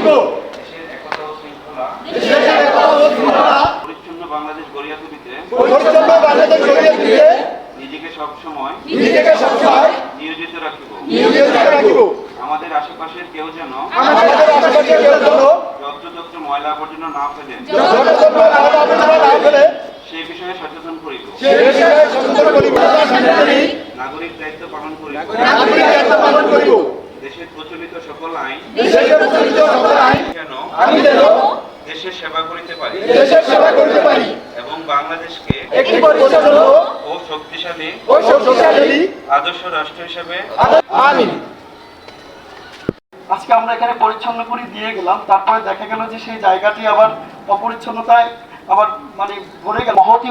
রাখিব দেশের একতা ও শৃঙ্খলা দেশের একতা ও শৃঙ্খলা পরিচ্ছন্ন বাংলাদেশ গড়িয়া তুলিতে পরিচ্ছন্ন বাংলাদেশ গড়িয়া তুলিতে নিজেকে সবসময় নিজেকে সবসময় নিয়োজিত রাখিব। নিয়োজিত রাখিব। আমাদের আশেপাশের কেউ যেন আমাদের আশেপাশে কেউ যেন যত্রতত্র ময়লা আবর্জনা না ফেলেন যথাযথ নানা আবর্জনা না ফেলে সেই বিষয়ে সচেতন করিব। সে বিষয়ে সচেতন করিব। নাগরিক দায়িত্ব পালন করিব। নাগরিক দায়িত্ব পালন করিব। দেশের প্রচলিত সকল আইন দেশের প্রচলিত সকল আইন যেন আমি যেন দেশের সেবা করিতে পারি দেশের সেবা করতে পারি। এবং বাংলাদেশকে একটি পরিচ্ছন্ন ও শক্তিশালী ও শক্তিশালী আদর্শ রাষ্ট্র হিসেবে আমিন। আজকে আমরা এখানে পরিচ্ছন্ন করে দিয়ে গেলাম তারপরে দেখা গেল যে সেই জায়গাটি আবার অপরিচ্ছন্নতায় আবার মানে ভরে গেল। মহতি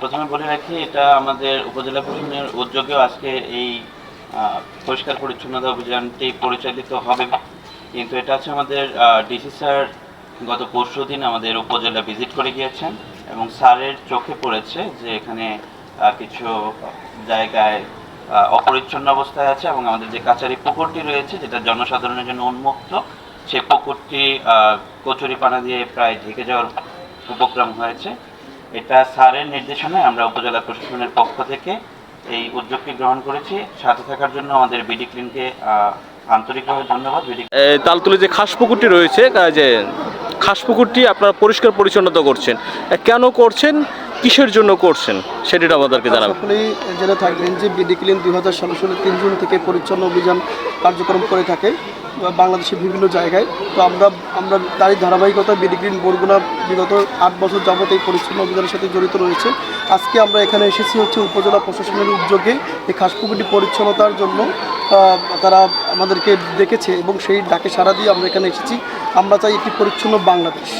প্রথমে বলে রাখি এটা আমাদের উপজেলা প্রশাসনের উদ্যোগেও আজকে এই আহ, পরিষ্কার পরিচ্ছন্নতা অভিযানটি পরিচালিত হবে। কিন্তু এটা হচ্ছে আমাদের ডিসি স্যার গত পরশু দিন আমাদের উপজেলা ভিজিট করে গিয়েছেন এবং স্যারের চোখে পড়েছে যে এখানে কিছু জায়গায় অপরিচ্ছন্ন অবস্থায় আছে এবং আমাদের যে কাচারি পুকুরটি রয়েছে যেটা জনসাধারণের জন্য উন্মুক্ত সেই পুকুরটি কচুরিপানা দিয়ে প্রায় ঢেকে যাওয়ার উপক্রম হয়েছে। এটা স্যারের নির্দেশনায় আমরা উপজেলা প্রশাসনের পক্ষ থেকে এই উদ্যোগটি গ্রহণ করেছি। সাথে থাকার জন্য আমাদের বিডি ক্লিনকে আন্তরিকভাবে ধন্যবাদ। বিডি তালতলি যে খাস পুকুরটি রয়েছে যে খাস পুকুরটি আপনারা পরিষ্কার পরিচ্ছন্নতা করছেন। কেন করছেন? কিসের জন্য করছেন? সেটা আমাদেরকে জানাবেন। আপনি জেনে থাকবেন যে বিডি ক্লিন দুই হাজার ষোলো সালের তিন জুন থেকে পরিচ্ছন্ন অভিযান কার্যক্রম করে থাকে বাংলাদেশের বিভিন্ন জায়গায়। তো আমরা আমরা তারই ধারাবাহিকতা বিডি ক্লিন বরগুনা বিগত আট বছর যাবত এই পরিচ্ছন্ন অভিযানের সাথে জড়িত রয়েছে। আজকে আমরা এখানে এসেছি হচ্ছে উপজেলা প্রশাসনের উদ্যোগে এই খাসপুকুরটি পরিচ্ছন্নতার জন্য তারা আমাদেরকে ডেকেছে এবং সেই ডাকে সাড়া দিয়ে আমরা এখানে এসেছি। আমরা চাই একটি পরিচ্ছন্ন বাংলাদেশ।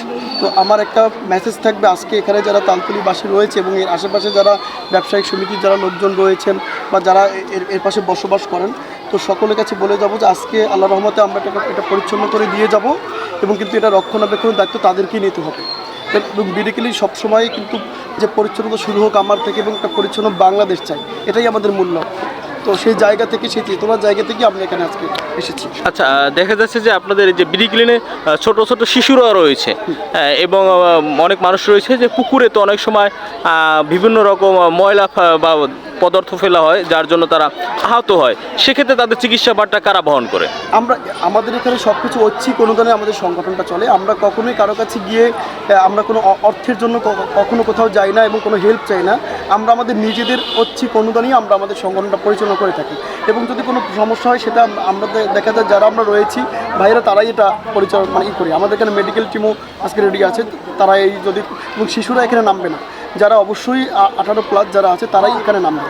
তো আমার একটা মেসেজ থাকবে আজকে এখানে যারা তালতলিবাসী রয়েছে এবং এর আশেপাশে যারা ব্যবসায়িক সমিতির যারা লোকজন রয়েছেন বা যারা এর এর পাশে বসবাস করেন, তো সকলের কাছে বলে যাব যে আজকে আল্লাহ রহমতে আমরা এটা এটা পরিচ্ছন্ন করে দিয়ে যাব এবং কিন্তু এটা রক্ষণাবেক্ষণের দায়িত্ব তাদেরকেই নিতে হবে। এবং বিডিকেলি সবসময় কিন্তু যে পরিচ্ছন্নতা শুরু হোক আমার থেকে এবং একটা পরিচ্ছন্ন বাংলাদেশ চাই, এটাই আমাদের মূল্য তো সেই জায়গা থেকে সেই চেতনার জায়গা থেকে আমরা এখানে আজকে এসেছি। আচ্ছা দেখা যাচ্ছে যে আপনাদের এই যে বিডি ক্লিনে আহ, ছোট ছোট শিশুরা রয়েছে এবং অনেক মানুষ রয়েছে যে পুকুরে তো অনেক সময় বিভিন্ন রকম ময়লা বা পদার্থ ফেলা হয়, যার জন্য তারা আহত হয়। সেক্ষেত্রে তাদের চিকিৎসা বারটা কারা বহন করে? আমরা, আমাদের এখানে সব কিছু ঐচ্ছিক অনুদানে আমাদের সংগঠনটা চলে। আমরা কখনোই কারও কাছে গিয়ে আমরা কোনো অর্থের জন্য কখনো কোথাও যাই না এবং কোনো হেল্প চাই না। আমরা আমাদের নিজেদের ঐচ্ছিক অনুদানেই আমরা আমাদের সংগঠনটা পরিচালনা করে থাকি। এবং যদি কোনো সমস্যা হয় সেটা আম- আমরা দেখা যায় যারা আমরা রয়েছি ভাইরা তারাই এটা পরিচালনা মানে ই করি। আমাদের এখানে মেডিকেল টিমও আজকে রেডি আছে, তারা এই যদি, এবং শিশুরা এখানে নামবে না। যারা অবশ্যই আঠারো প্লাস যারা আছে, তারাই এখানে নামবে।